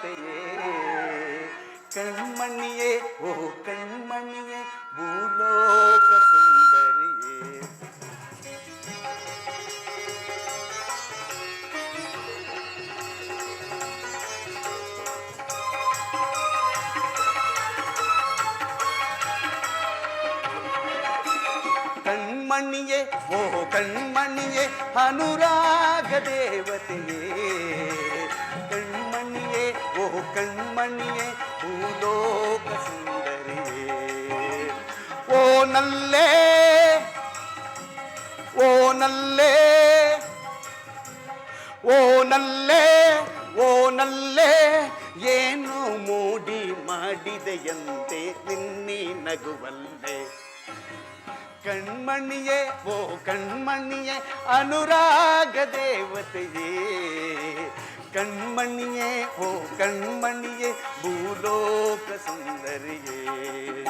கண்மணியே கண்மணியே ஓ கண்மணியே பூலோக சுந்தரியே கண்மணியே ஓ கண்மணியே அனுராக தேவதையே ಓ ಕಣ್ಮಣಿಯೇ ಭೂಲೋಕ ಸುಂದರಿಯೇ ಓ ನಲ್ಲೇ ಓ ನಲ್ಲೇ ಓ ನಲ್ಲೇ ಓ ನಲ್ಲೇ ಏನು ಮೋಡಿ ಮಾಡಿದೆಯಂತೆ ನಿನ್ನೆ ನಗುವಲ್ಲೇ ಕಣ್ಮಣಿಯೇ ಓ ಕಣ್ಮಣಿಯೇ ಅನುರಾಗ ದೇವತೆಯೇ कणमणिये ओ कणमणिये भूलोक सुंदरिये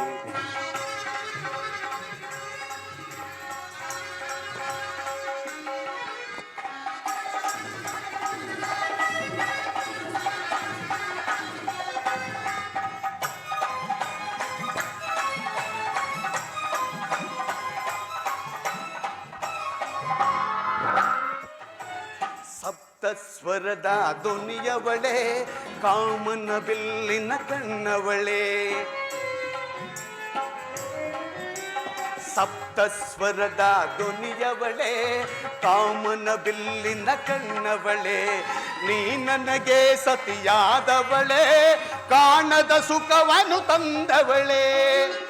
ಸ್ವರದ ಧ್ವನಿಯವಳೆ, ಕಾಮನ ಬಿಲ್ಲಿನ ಕಣ್ಣವಳೆ. ಸಪ್ತ ಸ್ವರದ ಧ್ವನಿಯವಳೆ, ಕಾಮನ ಬಿಲ್ಲಿನ ಕಣ್ಣವಳೆ. ನೀ ನನಗೆ ಸತಿಯಾದವಳೆ, ಕಾಣದ ಸುಖವನ್ನು ತಂದವಳೆ.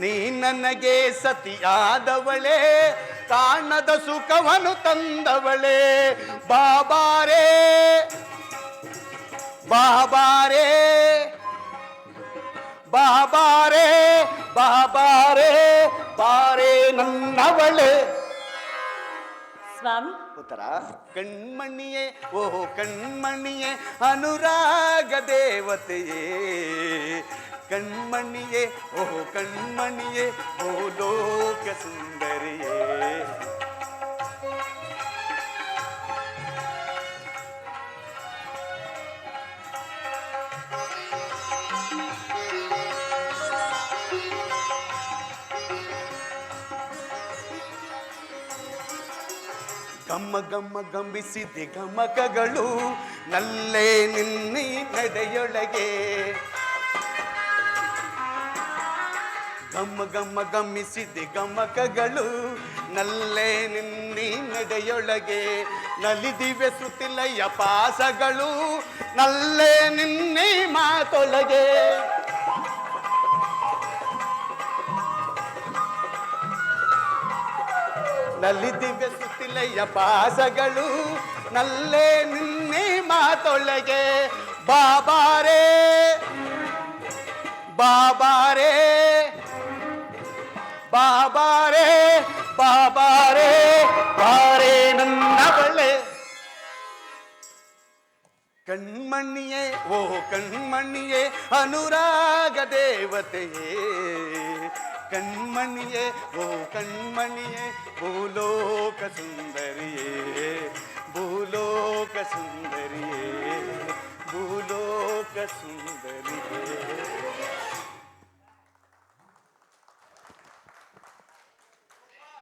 ನೀ ನನಗೆ ಸತಿಯಾದವಳೆ ಕಾಣದ ಸುಖವನ್ನು ತಂದವಳೆ. ಬಾಬಾರೆ ಬಾಬಾರೆ ಬಾಬಾರೆ ಬಾಬಾರೆ ಬಾರೇ ನನ್ನವಳೆ. स्वामी। उतरा कण्मणिये ओहो कण्मणिये अनुराग देवतये। कण्मणिये ओहो कण्मणिये ओ लोक सुंदरिये ಗಮ್ಮ ಗಮ್ಮ ಗಂಬಿಸಿದೆ ಗಮಕಗಳು ನಲ್ಲೇ ನಿನ್ನಿ ನಡೆಯೊಳಗೆ. ಗಮ್ಮ ಗಮ್ಮ ಗಮ್ಮಿಸಿದೆ ಗಮಕಗಳು ನಲ್ಲೇ ನಿನ್ನಿ ನಡೆಯೊಳಗೆ. ನಲಿದಿವೆ ಸುತ್ತಿಲಯ್ಯ ಪಾಸಗಳು ನಲ್ಲೇ ನಿನ್ನೆ ಮಾತೊಳಗೆ. ನಲಿದಿವೆ ಸುತ್ತಿಲ್ಲಯ್ಯ ಪಾಸಗಳು, ನಲ್ಲೇ ನಿನ್ನೆ ಮಾತೊಳಗೆ. ಬಾಬಾರೇ ಬಾಬಾರೇ ಬಾಬಾರೇ ಬಾಬಾರೇ, ಬಾರೇ ನನ್ನವಳೆ ಕಣ್ಮಣಿಯೇ ಓ ಕಣ್ಮಣಿಯೇ ಅನುರಾಗ ದೇವತೆಯೇ. कणमणिये वो कणमणिये भूलोक सुंदरिये भूलोक सुंदरिये भूलोक सुंदरिये